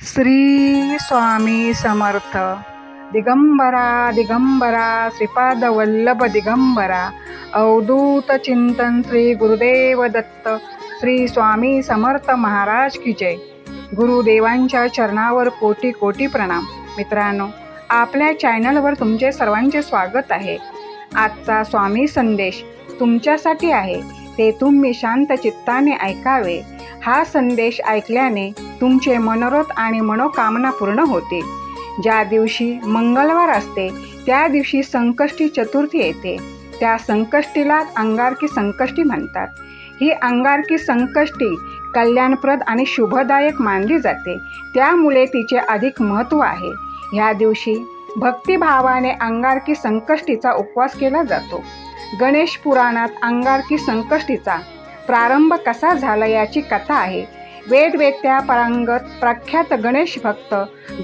श्री स्वामी समर्थ दिगंबरा दिगंबरा श्रीपाद वल्लभ दिगंबरा अवधूत चिंतन श्री गुरुदेव दत्त। श्री स्वामी समर्थ महाराज की जय। गुरुदेवांच्या चरणावर कोटी कोटी प्रणाम। मित्रांनो आपल्या चॅनलवर तुमचे सर्वांचे स्वागत आहे. आजचा स्वामी संदेश तुमच्यासाठी आहे. ते तुम्ही शांत चित्ताने ऐकावे. हा संदेश ऐकल्याने तुमचे मनोरथ आणि मनोकामना पूर्ण होते. ज्या दिवशी मंगळवार असते त्या दिवशी संकष्टी चतुर्थी येते. त्या संकष्टीला अंगारकी संकष्टी म्हणतात. ही अंगारकी संकष्टी कल्याणप्रद आणि शुभदायक मानली जाते. त्यामुळे तिचे अधिक महत्त्व आहे. ह्या दिवशी भक्तिभावाने अंगारकी संकष्टीचा उपवास केला जातो. गणेश पुराणात अंगारकी संकष्टीचा प्रारंभ कसा झाला याची कथा आहे. वेदवेत्या परांगत प्रख्यात गणेश भक्त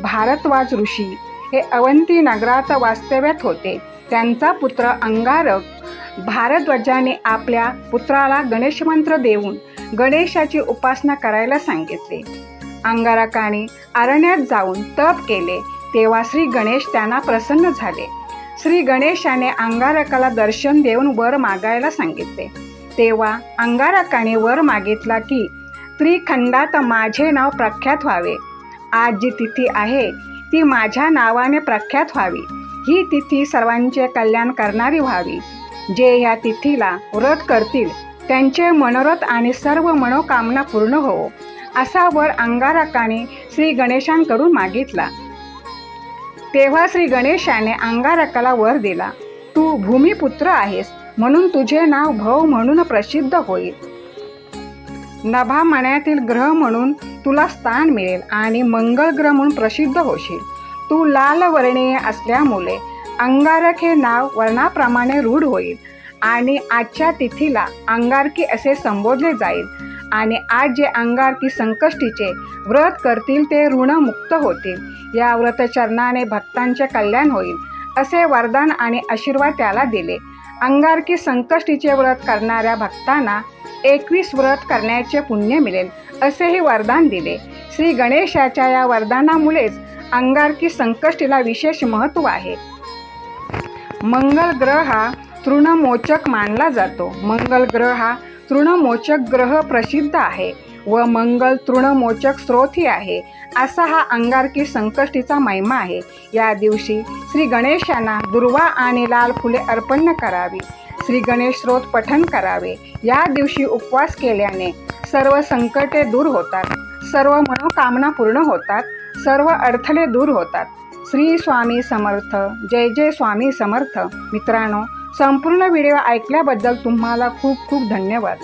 भारद्वाज ऋषी हे अवंती नगरात वास्तव्यात होते. त्यांचा पुत्र अंगारक भारद्वाजाने आपल्या पुत्राला गणेश मंत्र देऊन गणेशाची उपासना करायला सांगितले. अंगारकाने अरण्यात जाऊन तप केले. तेव्हा श्री गणेश त्यांना प्रसन्न झाले. श्री गणेशाने अंगारकाला दर्शन देऊन वर मागायला सांगितले. तेव्हा अंगारकाने वर मागितला की त्रिखंडात माझे नाव प्रख्यात व्हावे. आज जी तिथी आहे ती माझ्या नावाने प्रख्यात व्हावी. ही तिथी सर्वांचे कल्याण करणारी व्हावी. जे ह्या तिथीला व्रत करतील त्यांचे मनोरथ आणि सर्व मनोकामना पूर्ण होवो असा वर अंगारकाने श्री गणेशांकडून मागितला. तेव्हा श्री गणेशाने अंगारकाला वर दिला तू भूमिपुत्र आहेस. म्हणून तुझे नाव भव म्हणून प्रसिद्ध होईल. नभा मण्यातील ग्रह म्हणून तुला स्थान मिळेल आणि मंगळ ग्रह म्हणून प्रसिद्ध होशील. तू लाल वर्णीय असल्यामुळे अंगारक हे नाव वर्णाप्रमाणे रूढ होईल आणि आजच्या तिथीला अंगारकी असे संबोधले जाईल आणि आज जे अंगारकी संकष्टीचे व्रत करतील ते ऋणमुक्त होतील. या व्रतचरणाने भक्तांचे कल्याण होईल असे वरदान आणि आशीर्वाद त्याला दिले. अंगारकी संकष्टीचे व्रत करणाऱ्या भक्तांना एकवीस व्रत करण्याचे पुण्य मिळेल असेही वरदान दिले. श्री गणेशाच्या या वरदानामुळेच अंगारकी संकष्टीला विशेष महत्त्व आहे. मंगल ग्रह हा तृणमोचक मानला जातो. मंगल ग्रह हा तृणमोचक ग्रह प्रसिद्ध आहे. व मंगल तृणमोचक स्रोतही आहे असा हा अंगारकी संकष्टीचा महिमा आहे. या दिवशी श्री गणेशांना दुर्वा आणि लाल फुले अर्पण करावी. श्री गणेश स्रोत पठन करावे. या दिवशी उपवास केल्याने सर्व संकटे दूर होतात सर्व मनोकामना पूर्ण होतात सर्व अडथळे दूर होतात. श्री स्वामी समर्थ जय जय स्वामी समर्थ. मित्रांनो संपूर्ण व्हिडिओ ऐकल्याबद्दल तुम्हाला खूप खूप धन्यवाद.